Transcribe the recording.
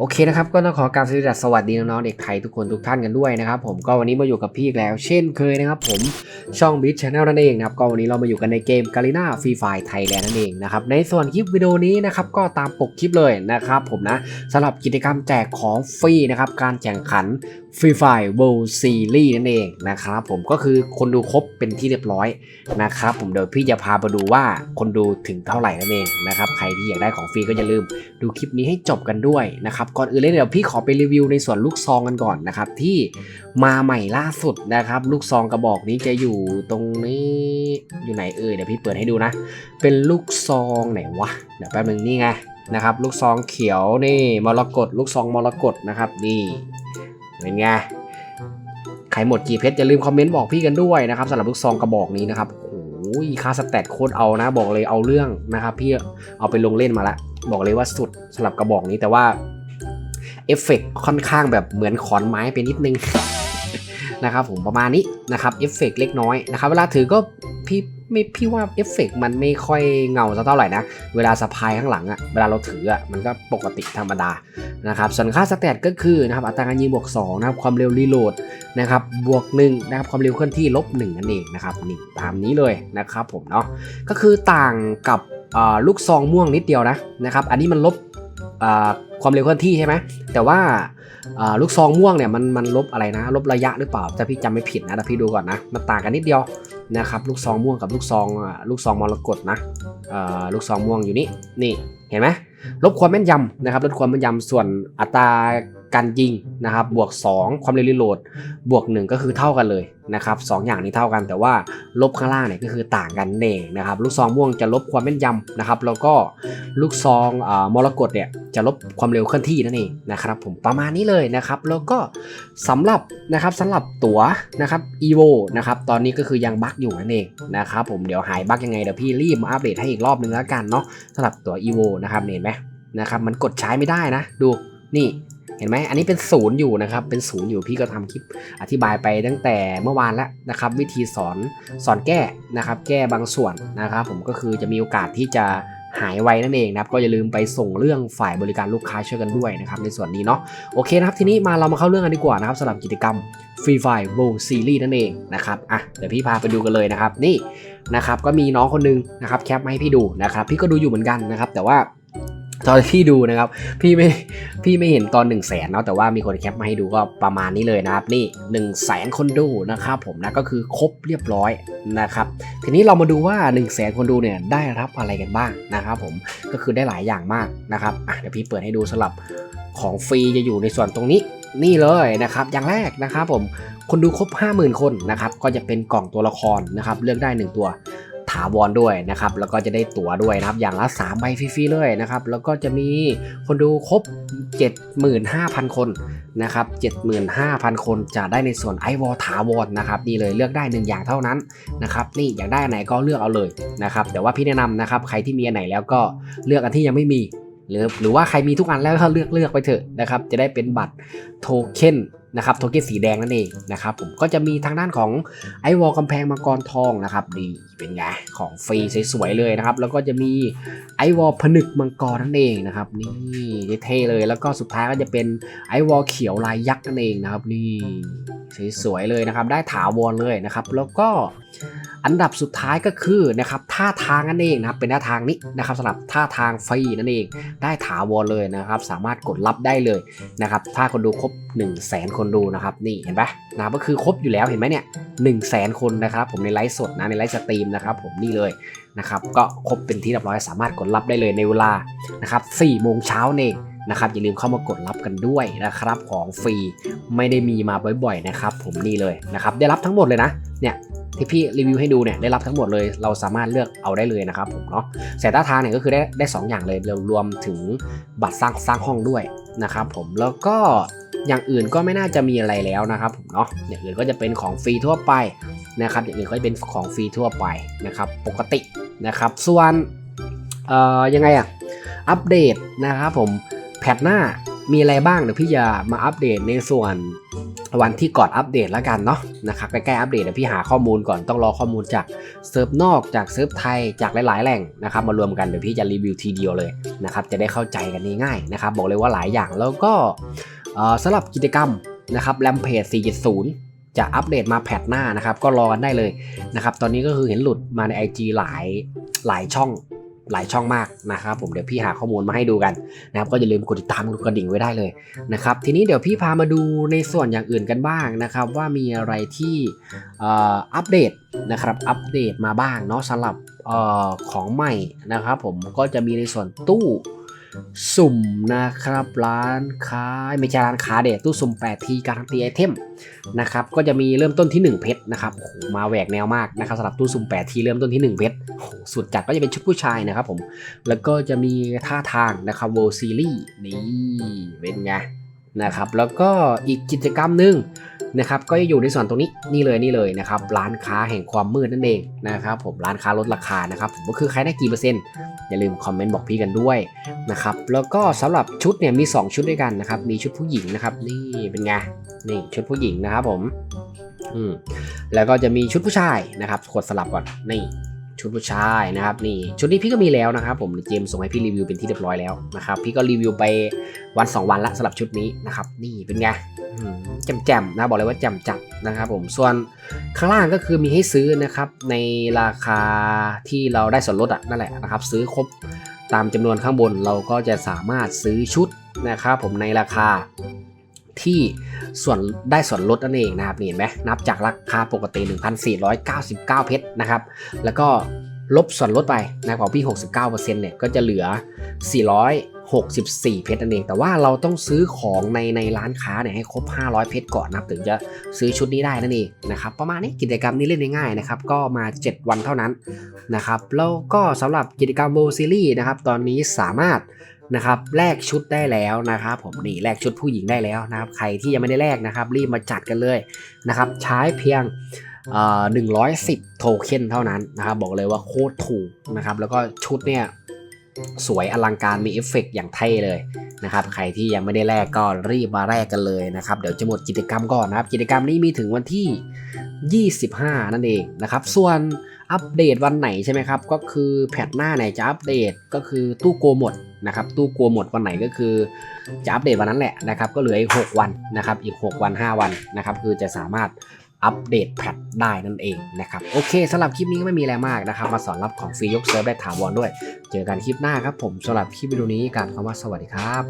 โอเคนะครับก็ต้องขอการสวัสดีน้องๆเด็กไทยทุกคนทุกท่านกันด้วยนะครับผมก็วันนี้มาอยู่กับพี่อีกแล้ว เช่นเคยนะครับผมช่อง b i t Channel นั่นเองนะครับก็วันนี้เรามาอยู่กันในเกมกาลิน่าฟรีไฟไทยแลนด์นั่นเองนะครับในส่วนคลิปวิดีโอนี้นะครับก็ตามปกคลิปเลยนะครับผมนะสำหรับกิจกรรมแจกของฟรีนะครับการแข่งขัน Free Fire World Series นั่นเองนะครับผมก็คือคนดูครบเป็นที่เรียบร้อยนะครับผมเดี๋ยวพี่จะพาไปดูว่าคนดูถึงเท่าไหร่นั่นเองนะครับใครที่อยากได้ของฟรีก็อย่าลืมดูคลิปนี้ให้จบกันด้วยนะครับก่อนอื่นเลยเดี๋ยวพี่ขอไปรีวิวในส่วนลูกซองกันก่อนนะครับที่มาใหม่ล่าสุดนะครับลูกซองกระบอกนี้จะอยู่ตรงนี้อยู่ไหนเอ่ยเดี๋ยวพี่เปิดให้ดูนะ เป็นลูกซองไหนวะเดี๋ยวแป๊บนึงนี่ไงนะครับลูกซองเขียวนี่มรกตลูกซองมรกตนะครับนี่ เป็นไงใครหมดกี่เพชรอย่าลืมคอมเมนต์บอกพี่กันด้วยนะครับสำหรับลูกซองกระบอกนี้นะครับโอ้ยค่าสแตทโคตรเอานะ บอกเลยเอาเรื่องนะครับ พี่เอาไปลงเล่นมาละ บอกเลยว่าสุดสำหรับกระบอกนี้แต่ว่าเอฟเฟกต์ค่อนข้างแบบเหมือนขอนไม้ไปนิดนึง นะครับผมประมาณนี้นะครับเอฟเฟกต์เล็กน้อยนะครับเวลาถือก็พี่ไม่พี่ว่าเอฟเฟกต์มันไม่ค่อยเงาสักเท่าไหร่นะ เวลาสะพายข้างหลังอะเวลาเราถืออะมันก็ปกติธรรมดานะครับส่วนค่าสแตทก็คือนะครับอัตราการยิงบวก2นะครับความเร็วรีโหลดนะครับบวก1นะครับความเร็วเคลื่อนที่ลบ1นั่นเองนะครับนี่ตามนี้เลยนะครับผมเนาะก็คือต่างกับลูกซองม่วงนิดเดียวนะนะครับอันนี้มันลบ ความเร็วเคลื่อนที่ใช่ไหมแต่ว่าลูกซองม่วงเนี่ยมันมันลบอะไรนะ ลบระยะหรือเปล่าถ้าพี่จำไม่ผิดนะแต่พี่ดูก่อนนะมันต่างกันนิดเดียวนะครับลูกซองม่วงกับลูกซองลูกซองมรกตนะลูกซองม่วงอยู่นี่นี่เห็นไหมลบความแม่นยำนะครับลดความแม่นยำส่วนอัตรา การยิงนะครับบวก 2 ความเร็วรีโหลดบวก 1 ก็คือเท่ากันเลยนะครับสองอย่างนี้เท่ากันแต่ว่าลบข้างล่างเนี่ยก็คือต่างกันเองนะครับลูกซองม่วงจะลบความแม่นยำนะครับแล้วก็ลูกซองอมรกตเนี่ยจะลบความเร็วเคลื่อนที่นั่นเองนะครับผมประมาณนี้เลยนะครับแล้วก็สำหรับนะครับสำหรับตั๋วนะครับ evo นะครับตอนนี้ก็คือยังบั๊กอยู่นั่นเองนะครับผมเดี๋ยวหายบั๊กยังไงเดี๋ยวพี่รีบมาอัปเดตให้อีกรอบนึงแล้วกันเนาะสำหรับตั๋ว evo นะครับเห็นไหมนะครับมันกดใช้ไม่ได้นะดูนี่ เห็นไหมอันนี้เป็นศูนย์อยู่นะครับ เป็นศูนย์อยู่พี่ก็ทำคลิปอธิบายไปตั้งแต่เมื่อวานแล้วนะครับ วิธีสอนสอนแก้นะครับ แก้บางส่วนนะครับ ผมก็คือจะมีโอกาสที่จะหายไวนั่นเองนะครับก็อย่าลืมไปส่งเรื่องฝ่ายบริการลูกค้าช่วยกันด้วยนะครับในส่วนนี้เนาะโอเคนะครับทีนี้มาเรามาเข้าเรื่องกันดีกว่านะครับสำหรับกิจกรรม Free Fire World Series นั่นเองนะครับอะเดี๋ยวพี่พาไปดูกันเลยนะครับนี่นะครับก็มีน้องคนนึงนะครับแคปมาให้พี่ดูนะครับพี่ก็ดูอยู่เหมือนกันนะครับแต่ว่า ตอนที่ดูนะครับ พี่ไม่พี่ไม่เห็นตอน1นึ่งแสนเนาะแต่ว่ามีคนแคปมาให้ดูก็ประมาณนี้เลยนะครับ นี่1นึ่งแสนคนดูนะครับผมนะก็คือครบเรียบร้อยนะครับ ทีนี้เรามาดูว่า1นึ่งแสนคนดูเนี่ยได้รับอะไรกันบ้างนะครับผมก็คือได้หลายอย่างมากนะครับอะเดี๋ยวพี่เปิดให้ดูสำหรับของฟรีจะอยู่ในส่วนตรงนี้นี่เลยนะครับ อย่างแรกนะครับผมคนดูครบ 50,000 คนนะครับก็จะเป็นกล่องตัวละครนะครับเลือกได้ 1 ตัว ถาวรด้วยนะครับ แล้วก็จะได้ตั๋วด้วยนะครับ อย่างละ3ใบฟรีๆเลยนะครับ แล้วก็จะมีคนดูครบ 75,000 คนนะครับ 75,000 คนจะได้ในส่วนไอวอถาวรนะครับนี่เลยเลือกได้ 1 อย่างเท่านั้นนะครับ นี่อยากได้อันไหนก็เลือกเอาเลยนะครับ แต่ว่าพี่แนะนำนะครับ ใครที่มีอันไหนแล้วก็เลือกอันที่ยังไม่มีหรือหรือว่าใครมีทุกอันแล้วก็เลือกเลือกไปเถอะนะครับ จะได้เป็นบัตรโทเค็น นะครับโทเก็นสีแดงนั่นเองนะครับผมก็จะมีทางด้านของไอวอลกำแพงมังกรทองนะครับดีเป็นไงของฟรีสวยๆเลยนะครับ แล้วก็จะมีไอวอลผนึกมังกรนั่นเองนะครับนี่เท่เลยแล้วก็สุดท้ายก็จะเป็นไอวอลเขียวลายยักษ์นั่นเองนะครับนี่สวยๆเลยนะครับ ได้ถาวรเลยนะครับ แล้วก็ อันดับสุดท้ายก็คือนะครับท่าทางนั่นเองนะครับเป็นท่าทางนี้นะครับสำหรับท่าทางฟรีนั่นเอง ได้ถาวรเลยนะครับ สามารถกดรับได้เลยนะครับถ้าคนดูครบ 1 0 0 0 0แสนคนดูนะครับนี่เห็นปะนะครับก็คือครบอยู่แล้วเห็นไหมเนี่ย1 0 0 0 0แสนคนนะครับผมในไลฟ์สดนะในไลฟ์สตรีมนะครับผมนี่เลยนะครับก็ครบเป็นที่เรียบร้อยสามารถกดรับได้เลยในเวลานะครับ4โมงเช้าเองนะครับอย่าลืมเข้ามากดรับกันด้วยนะครับของฟรีไม่ได้มีมาบ่อยๆนะครับผมนี่เลยนะครับได้รับทั้งหมดเลยนะเนี่ย ที่พี่รีวิวให้ดูเนี่ยได้รับทั้งหมดเลย เราสามารถเลือกเอาได้เลยนะครับผมเนาะแสต้าทางเนี่ยก็คือได้ได้สองอย่างเลยรวมถึงบัตรสร้างสร้างห้องด้วยนะครับผมแล้วก็อย่างอื่นก็ไม่น่าจะมีอะไรแล้วนะครับผมเนาะอย่างอื่นก็จะเป็นของฟรีทั่วไปนะครับอย่างอื่นก็จะเป็นของฟรีทั่วไปนะครับปกตินะครับส่วนเอ่อยังไงอะอัปเดตนะครับผมแพทหน้า มีอะไรบ้างเดี๋ยวพี่จะมาอัปเดตในส่วนวันที่ก่อนอัปเดตแล้วกันเนาะนะครับใกล้ๆอัปเดตเดี๋ยวพี่หาข้อมูลก่อนต้องรอข้อมูลจากเซิร์ฟนอกจากเซิร์ฟไทยจากหลายๆ แหล่งนะครับมารวมกันเดี๋ยวพี่จะรีวิวทีเดียวเลยนะครับจะได้เข้าใจกันง่ายๆนะครับบอกเลยว่าหลายอย่างแล้วก็เอ่อสำหรับกิจกรรมนะครับแรมเพจ4.0จะอัปเดตมาแพทหน้านะครับ ก็รอกันได้เลยนะครับ ตอนนี้ก็คือเห็นหลุดมาใน IG หลายหลายช่อง หลายช่องมากนะครับผมเดี๋ยวพี่หาข้อมูลมาให้ดูกันนะครับก็อย่าลืมกดติดตามกดกระดิ่งไว้ได้เลยนะครับทีนี้เดี๋ยวพี่พามาดูในส่วนอย่างอื่นกันบ้างนะครับว่ามีอะไรที่เอ่ออัปเดตนะครับอัปเดตมาบ้างเนาะสำหรับเอ่อของใหม่นะครับผมก็จะมีในส่วนตู้ สุ่มนะครับร้านค้าไม่ใช่ร้านค้าเด็ดตู้สุ่ม8ทีการันตีไอเทมนะครับก็จะมีเริ่มต้นที่ 1 เพชรนะครับโอ้โหมาแหวกแนวมากนะครับสำหรับตู้สุ่ม8ทีเริ่มต้นที่ 1 เพชรโอ้โหสุดจัดก็จะเป็นชุดผู้ชายนะครับผมแล้วก็จะมีท่าทางนะครับ World Series นี่เป็นไงนะครับแล้วก็อีกกิจกรรมหนึ่ง นะครับก็จะอยู่ในส่วนตรงนี้นี่เลยนี่เลยนะครับร้านค้าแห่งความมืดนั่นเองนะครับผมร้านค้าลดราคานะครับผมก็คือขายได้กี่เปอร์เซ็นต์อย่าลืมคอมเมนต์บอกพี่กันด้วยนะครับแล้วก็สำหรับชุดเนี่ยมี 2 ชุดด้วยกันนะครับมีชุดผู้หญิงนะครับนี่เป็นไงนี่ชุดผู้หญิงนะครับผมอืมแล้วก็จะมีชุดผู้ชายนะครับกดสลับก่อนนี่ ชุดผู้ชายนะครับนี่ชุดนี้พี่ก็มีแล้วนะครับผมเจมส่งให้พี่รีวิวเป็นที่เรียบร้อยแล้วนะครับพี่ก็รีวิวไปวัน 2 วันละสำหรับชุดนี้นะครับนี่เป็นไงอืมแจ่มๆนะบอกเลยว่าแจ่มจัดนะครับผมส่วนข้างล่างก็คือมีให้ซื้อนะครับในราคาที่เราได้ส่วนลดอะนั่นแหละนะครับซื้อครบตามจำนวนข้างบนเราก็จะสามารถซื้อชุดนะครับผมในราคา ที่ส่วนได้ส่วนลดนั่นเองนะครับเห็นไหมนับจากราคาปกติ 1,499 เพชรนะครับ แล้วก็ลบส่วนลดไปนะของพี่ 69%เนี่ยก็จะเหลือ 464 เพชรนั่นเอง แต่ว่าเราต้องซื้อของในในร้านค้าเนี่ยให้ครบ 500 เพชรก่อนนะครับ ถึงจะซื้อชุดนี้ได้นั่นเองนะครับ ประมาณนี้กิจกรรมนี้เล่นง่ายๆนะครับ ก็มา 7 วันเท่านั้นนะครับ แล้วก็สำหรับกิจกรรม World Series นะครับ ตอนนี้สามารถ นะครับแลกชุดได้แล้วนะครับผมนี่แลกชุดผู้หญิงได้แล้วนะครับใครที่ยังไม่ได้แลกนะครับ รีบมาจัดกันเลยนะครับใช้เพียงเอ่งร้อ110โทเค็นเท่านั้นนะครับบอกเลยว่าโคตรถูกนะครับแล้วก็ชุดเนี่ยสวยอลังการมีเอฟเฟกต์อย่างเท่เลยนะครับใครที่ยังไม่ได้แลกก็รีบมาแลกกันเลยนะครับเดี๋ยวจะหมดกิจกรรมก่อนนะครับ กิจกรรมนี้มีถึงวันที่ 25 นั่นเองนะครับส่วนอัปเดตวันไหนใช่ไหมครับก็คือแพทหน้าไหนจะอัปเดตก็คือตู้โกหมด นะครับตู้กลัวหมดวันไหนก็คือ จะอัปเดตวันนั้นแหละนะครับก็เหลืออีก 6 วันนะครับอีก 6 วัน 5 วันนะครับคือจะสามารถอัปเดตแพทได้นั่นเองนะครับโอเคสำหรับคลิปนี้ก็ไม่มีอะไรมากนะครับ มาสอนรับของฟรียกเซิร์ฟได้ถาวรด้วย เจอกันคลิปหน้าครับผมสำหรับคลิปวิดีโอนี้การคำว่าสวัสดีครับ